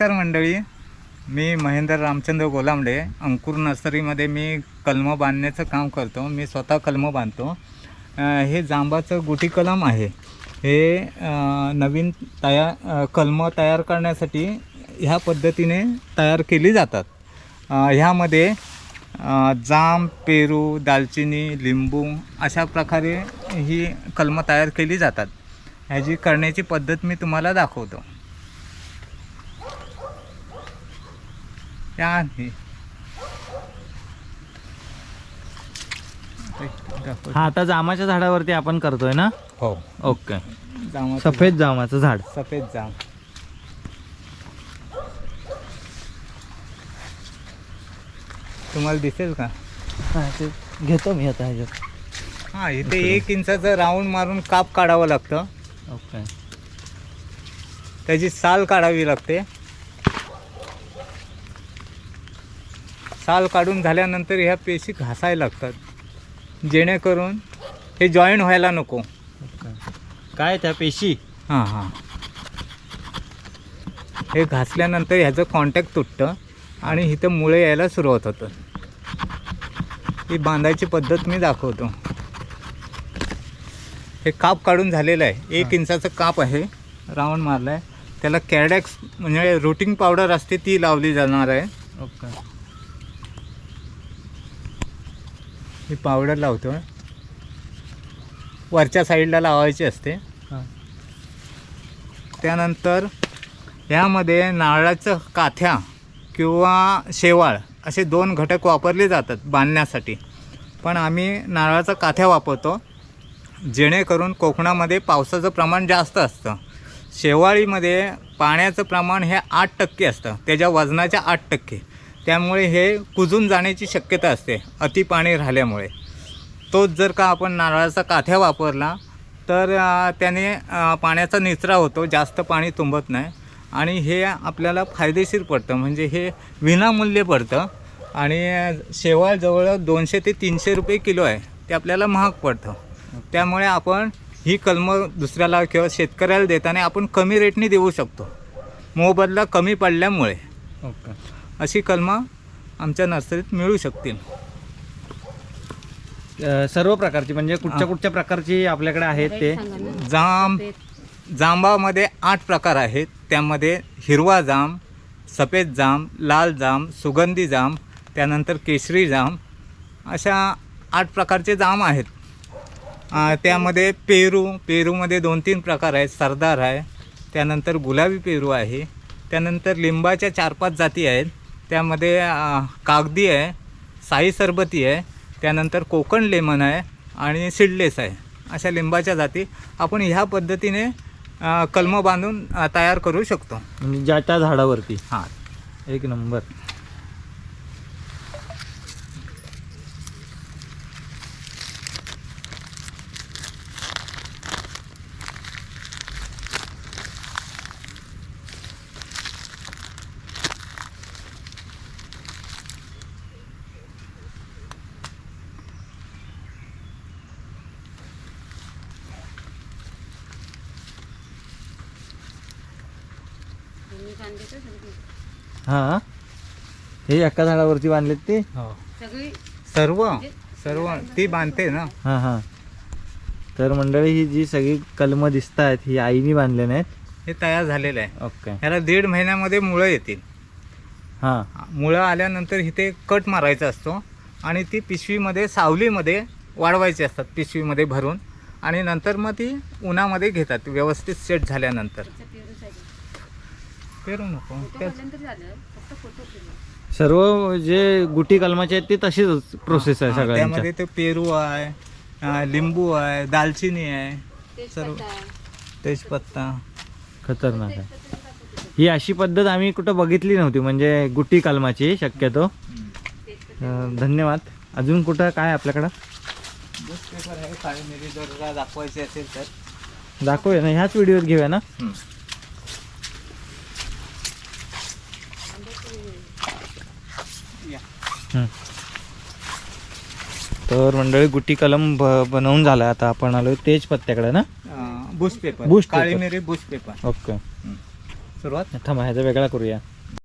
नमस्कार मंडळी. मी महेंद्र रामचंद्र गोलांबडे. अंकुर नर्सरीमध्ये मी कलमं बांधण्याचं काम करतो. मी स्वतः कलमं बांधतो. हे जांबाचं गुटी कलम आहे. हे नवीन तया कलम कलमं तयार करण्यासाठी ह्या पद्धतीने तयार केली जातात. ह्यामध्ये जांब जाम पेरू दालचिनी लिंबू अशा प्रकारे ही कलमं तयार केली जातात. ह्याची करण्याची पद्धत मी तुम्हाला दाखवतो. दाखवतो. हा आता जामाच्या झाडावरती आपण करतोय ना? हो. ओके. जामाचं सफेद जामाचं झाड झाड, सफेद जाम. तुम्हाला दिसेल का? हा, ते घेतो मी आता ह्याच्यात. हा इथे एक इंचाचं राऊंड मारून काप काढावं लागतं. ओके. त्याची साल काढावी लागते. साल काढून झाल्यानंतर ह्या पेशी घासायला लागतात. जेणेकरून हे जॉईन व्हायला नको. काय त्या पेशी? हां हां. हे घासल्यानंतर ह्याचं कॉन्टॅक्ट तुटतं आणि इथं मुळे यायला सुरुवात होतं. ही बांधायची पद्धत मी दाखवतो. हे काप काढून झालेलं आहे. एक इंचाचं काप आहे. राऊंड मारलं आहे त्याला कॅरडॅक्स म्हणजे रुटिंग पावडर असते ती लावली जाणार आहे. ओके. ही पावडर लावतो वरच्या साईडला लावायची असते. त्यानंतर यामध्ये नारळाचं काथ्या किंवा शेवाळ असे दोन घटक वापरले जातात बांधण्यासाठी. पण आम्ही नारळाचा काथ्या वापरतो जेणेकरून कोकणामध्ये पावसाचं प्रमाण जास्त असतं. शेवाळीमध्ये पाण्याचं प्रमाण हे आठ टक्के असतं. त्याच्या वजनाच्या आठ टक्के. त्यामुळे हे कुजून जाण्याची शक्यता असते अति पाणी राहिल्यामुळे. तोच जर का आपण नारळाचा काथ्या वापरला तर त्याने पाण्याचा निचरा होतो जास्त पाणी तुंबत नाही. आणि हे आपल्याला फायदेशीर पडतं म्हणजे हे विनामूल्य पडतं. आणि शेवाळ जवळ दोनशे ते तीनशे रुपये किलो आहे ते आपल्याला महाग पडतं. त्यामुळे आपण ही कलमं दुसऱ्याला किंवा शेतकऱ्याला देताना आपण कमी रेटने देऊ शकतो. मोबदला कमी पडल्यामुळे. ओके. अशी कलमं आमच्या नर्सरीत मिळू शकतील. अ, सर्व प्रकारची म्हणजे कुठच्या कुठच्या प्रकारची आपल्याकडे आहेत ते? जाम जांबामध्ये आठ प्रकार आहेत. त्यामध्ये हिरवा जाम सफेद जाम लाल जाम सुगंधी जाम त्यानंतर केशरी जाम अशा आठ प्रकारचे जाम आहेत. त्यामध्ये पेरू पेरूमध्ये दोन तीन प्रकार आहेत. सरदार आहे. त्यानंतर गुलाबी पेरू आहे. त्यानंतर लिंबाच्या चार पाच जाती आहेत. त्यामध्ये कागदी आहे साई सरबती आहे त्यानंतर कोकण लेमन आहे आणि सिडलेस आहे. अशा लिंबाच्या जाती आपण ह्या पद्धतीने कलमं बांधून तयार करू शकतो. म्हणजे ज्या त्या झाडावरती. हां. एक नंबर. हां. हे? एका झाडावरती बांधलेत ते? हो. सगळी सर्व? सर्व? ती बांधते ना? हां हां. तर मंडळी ही जी सगळी कलमं दिसत आहेत ही आईनी बांधले नाहीत? हे तयार झालेलं आहे. ओके. ह्याला दीड महिन्यामध्ये मुळं येतील. हां. मुळं आल्यानंतर इथे कट मारायचा असतो आणि ती पिशवीमध्ये सावलीमध्ये वाढवायची असतात पिशवीमध्ये भरून. आणि नंतर मग ती उन्हामध्ये घेतात व्यवस्थित सेट झाल्यानंतर. पेरू नको. त्याच सर्व जे गुटी कलमाचे आहेत ते तशीच प्रोसेस आहे हा, सगळ्यांच्या. त्यामध्ये ते पेरू आहे अं, लिंबू आहे दालचिनी आहे सर्व. तेजपत्ता. खतरनाक आहे. ही अशी पद्धत आम्ही कुठं बघितली नव्हती म्हणजे गुटी कलमाची शक्यतो. अं, धन्यवाद. अजून कुठं काय आपल्याकडं? पेपर आहे काळी मिरी जर दाखवायची असेल तर. दाखवूया ना ह्याच व्हिडिओत घेऊया ना हं. या. हं. तर मंडळी गुटी कलम बनवून झाला आता आपण आलो तेज पत्त्याकडे ना? बुश पेपर. बुश काळी. मिरी बुश पेपर. ओके. सुरुवात? थांबा ह्याचा वेगळा करूया.